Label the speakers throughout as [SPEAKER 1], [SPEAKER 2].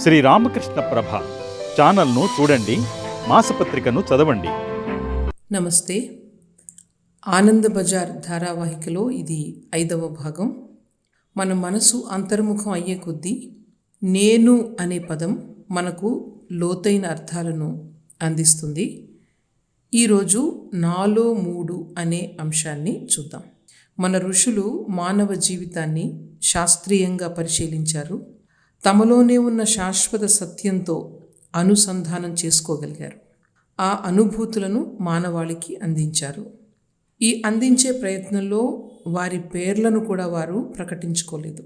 [SPEAKER 1] శ్రీ రామకృష్ణ ప్రభ ఛానల్ను చూడండి మాసపత్రికను చదవండి.
[SPEAKER 2] నమస్తే. ఆనంద బజార్ ధారావాహికలో ఇది ఐదవ భాగం. మన మనసు అంతర్ముఖం అయ్యే కొద్దీ నేను అనే పదం మనకు లోతైన అర్థాలను అందిస్తుంది. ఈరోజు నాలో మూడు అనే అంశాన్ని చూద్దాం. మన ఋషులు మానవ జీవితాన్ని శాస్త్రీయంగా పరిశీలించారు. తమలోనే ఉన్న శాశ్వత సత్యంతో అనుసంధానం చేసుకోగలిగారు. ఆ అనుభూతులను మానవాళికి అందించారు. ఈ అందించే ప్రయత్నంలో వారి పేర్లను కూడా వారు ప్రకటించుకోలేదు.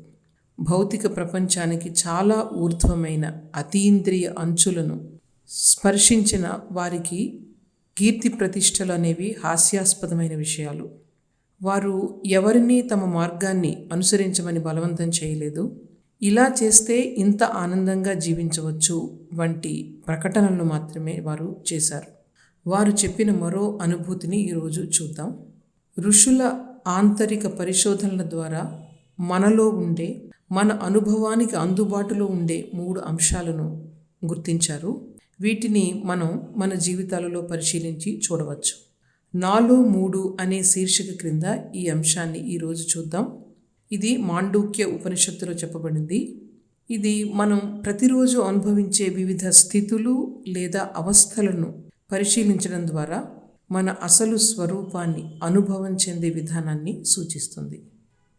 [SPEAKER 2] భౌతిక ప్రపంచానికి చాలా ఊర్ధ్వమైన అతీంద్రియ అంచులను స్పర్శించిన వారికి కీర్తి ప్రతిష్టలు అనేవి హాస్యాస్పదమైన విషయాలు. వారు ఎవరినీ తమ మార్గాన్ని అనుసరించమని బలవంతం చేయలేదు. ఇలా చేస్తే ఇంత ఆనందంగా జీవించవచ్చు వంటి ప్రకటనలు మాత్రమే వారు చేశారు. వారు చెప్పిన మరో అనుభూతిని ఈరోజు చూద్దాం. ఋషుల ఆంతరిక పరిశోధనల ద్వారా మనలో ఉండే మన అనుభవానికి అందుబాటులో ఉండే మూడు అంశాలను గుర్తించారు. వీటిని మనం మన జీవితాలలో పరిశీలించి చూడవచ్చు. నాలో మూడు అనే శీర్షిక క్రింద ఈ అంశాన్ని ఈరోజు చూద్దాం. ఇది మాండూక్య ఉపనిషత్తులో చెప్పబడింది. ఇది మనం ప్రతిరోజు అనుభవించే వివిధ స్థితులు లేదా అవస్థలను పరిశీలించడం ద్వారా మన అసలు స్వరూపాన్ని అనుభవం చెందే విధానాన్ని సూచిస్తుంది.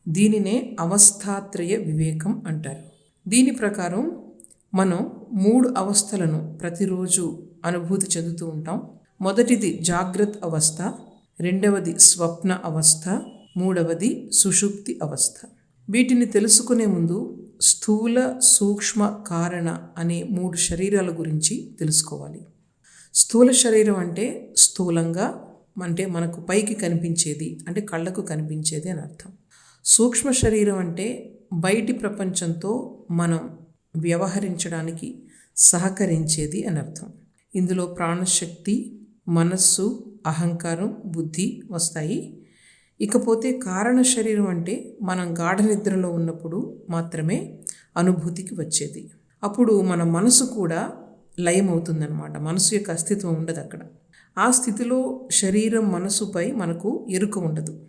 [SPEAKER 2] దీనినే అవస్థాత్రయ వివేకం అంటారు. దీని ప్రకారం మనం మూడు అవస్థలను ప్రతిరోజు అనుభూతి చెందుతూ ఉంటాం. మొదటిది జాగ్రత్త అవస్థ రెండవది స్వప్న అవస్థ మూడవది సుషుప్తి అవస్థ. వీటిని తెలుసుకునే ముందు స్థూల సూక్ష్మ కారణ అనే మూడు శరీరాల గురించి తెలుసుకోవాలి. స్థూల శరీరం అంటే స్థూలంగా అంటే మనకు పైకి కనిపించేది అంటే కళ్ళకు కనిపించేది అని అర్థం. సూక్ష్మ శరీరం అంటే బయటి ప్రపంచంతో మనం వ్యవహరించడానికి సహకరించేది అని అర్థం. ఇందులో ప్రాణశక్తి మనస్సు అహంకారం బుద్ధి వస్తాయి. ఇకపోతే కారణ శరీరం అంటే మనం గాఢ నిద్రలో ఉన్నప్పుడు మాత్రమే అనుభూతికి వచ్చేది. అప్పుడు మన మనసు కూడా లయమవుతుందన్నమాట. మనసు యొక్క అస్తిత్వం ఉండదు అక్కడ. ఆ స్థితిలో శరీరం మనసుపై మనకు ఎరుక ఉండదు.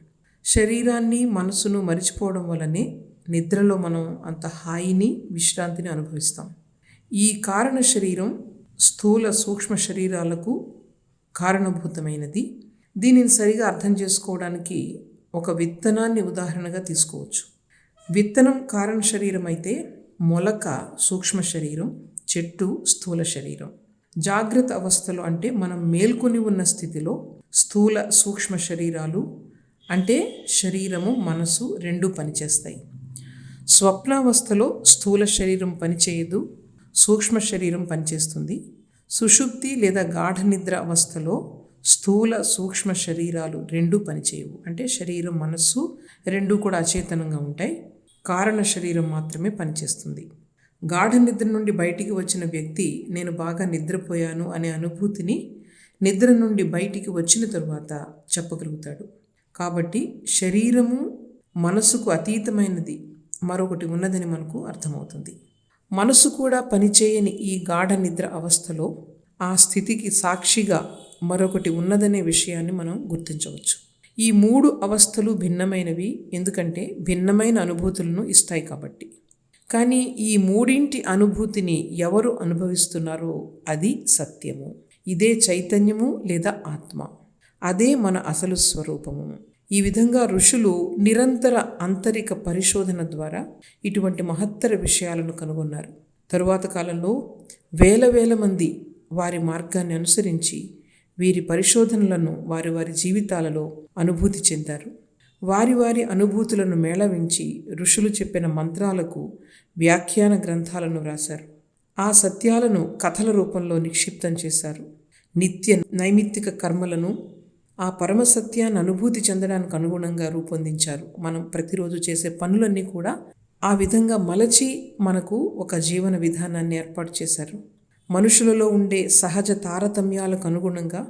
[SPEAKER 2] శరీరాన్ని మనసును మరిచిపోవడం వల్లనే నిద్రలో మనం అంత హాయిని విశ్రాంతిని అనుభవిస్తాం. ఈ కారణ శరీరం స్థూల సూక్ష్మ శరీరాలకు కారణభూతమైనది. దీనిని సరిగా అర్థం చేసుకోవడానికి ఒక విత్తనాన్ని ఉదాహరణగా తీసుకోవచ్చు. విత్తనం కారణ శరీరం అయితే మొలక సూక్ష్మ శరీరం చెట్టు స్థూల శరీరం. జాగ్రత్త అవస్థలో అంటే మనం మేల్కొని ఉన్న స్థితిలో స్థూల సూక్ష్మ శరీరాలు అంటే శరీరము మనసు రెండు పనిచేస్తాయి. స్వప్నావస్థలో స్థూల శరీరం పనిచేయదు సూక్ష్మ శరీరం పనిచేస్తుంది. సుషుప్తి లేదా గాఢ నిద్ర అవస్థలో స్థూల సూక్ష్మ శరీరాలు రెండూ పనిచేయవు. అంటే శరీరం మనస్సు రెండూ కూడా అచేతనంగా ఉంటాయి. కారణ శరీరం మాత్రమే పనిచేస్తుంది. గాఢ నిద్ర నుండి బయటికి వచ్చిన వ్యక్తి నేను బాగా నిద్రపోయాను అనే అనుభూతిని నిద్ర నుండి బయటికి వచ్చిన తరువాత చెప్పగలుగుతాడు. కాబట్టి శరీరము మనసుకు అతీతమైనది మరొకటి ఉన్నదని మనకు అర్థమవుతుంది. మనసు కూడా పనిచేయని ఈ గాఢ నిద్ర అవస్థలో ఆ స్థితికి సాక్షిగా మరొకటి ఉన్నదనే విషయాన్ని మనం గుర్తించవచ్చు. ఈ మూడు అవస్థలు భిన్నమైనవి ఎందుకంటే భిన్నమైన అనుభూతులను ఇస్తాయి కాబట్టి. కానీ ఈ మూడింటి అనుభూతిని ఎవరు అనుభవిస్తున్నారో అది సత్యము. ఇదే చైతన్యము లేదా ఆత్మ. అదే మన అసలు స్వరూపము. ఈ విధంగా ఋషులు నిరంతర అంతరిక పరిశోధన ద్వారా ఇటువంటి మహత్తర విషయాలను కనుగొన్నారు. తరువాత కాలంలో వేల వేల మంది వారి మార్గాన్ని అనుసరించి వీరి పరిశోధనలను వారి వారి జీవితాలలో అనుభూతి చెందారు. వారి వారి అనుభూతులను మేళవించి ఋషులు చెప్పిన మంత్రాలకు వ్యాఖ్యాన గ్రంథాలను వ్రాశారు. ఆ సత్యాలను కథల రూపంలో నిక్షిప్తం చేశారు. నిత్య నైమిత్తిక కర్మలను ఆ పరమ సత్యాన్ని అనుభూతి చెందడానికి అనుగుణంగా రూపొందించారు. మనం ప్రతిరోజు చేసే పనులన్నీ కూడా ఆ విధంగా మలచి మనకు ఒక జీవన విధానాన్ని ఏర్పాటు చేశారు. మనుషులలో ఉండే సహజ తారతమ్యాలకు అనుగుణంగా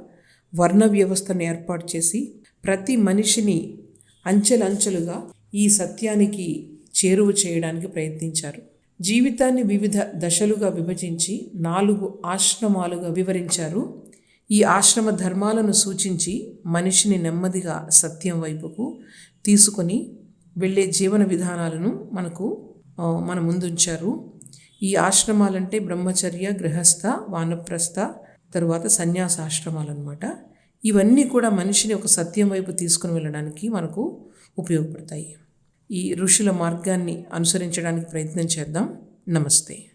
[SPEAKER 2] వర్ణ వ్యవస్థను ఏర్పాటు చేసి ప్రతి మనిషిని అంచెలంచెలుగా ఈ సత్యానికి చేరువ చేయడానికి ప్రయత్నించారు. జీవితాన్ని వివిధ దశలుగా విభజించి నాలుగు ఆశ్రమాలుగా వివరించారు. ఈ ఆశ్రమ ధర్మాలను సూచించి మనిషిని నెమ్మదిగా సత్యం వైపుకు తీసుకొని వెళ్ళే జీవన విధానాలను మనకు మన ముందుంచారు. ఈ ఆశ్రమాలంటే బ్రహ్మచర్య గృహస్థ వానప్రస్థ తరువాత సన్యాసాశ్రమాలు అనమాట ఇవన్నీ కూడా మనిషిని ఒక సత్యం వైపు తీసుకుని వెళ్ళడానికి మనకు ఉపయోగపడతాయి. ఈ ఋషుల మార్గాన్ని అనుసరించడానికి ప్రయత్నం చేద్దాం. నమస్తే.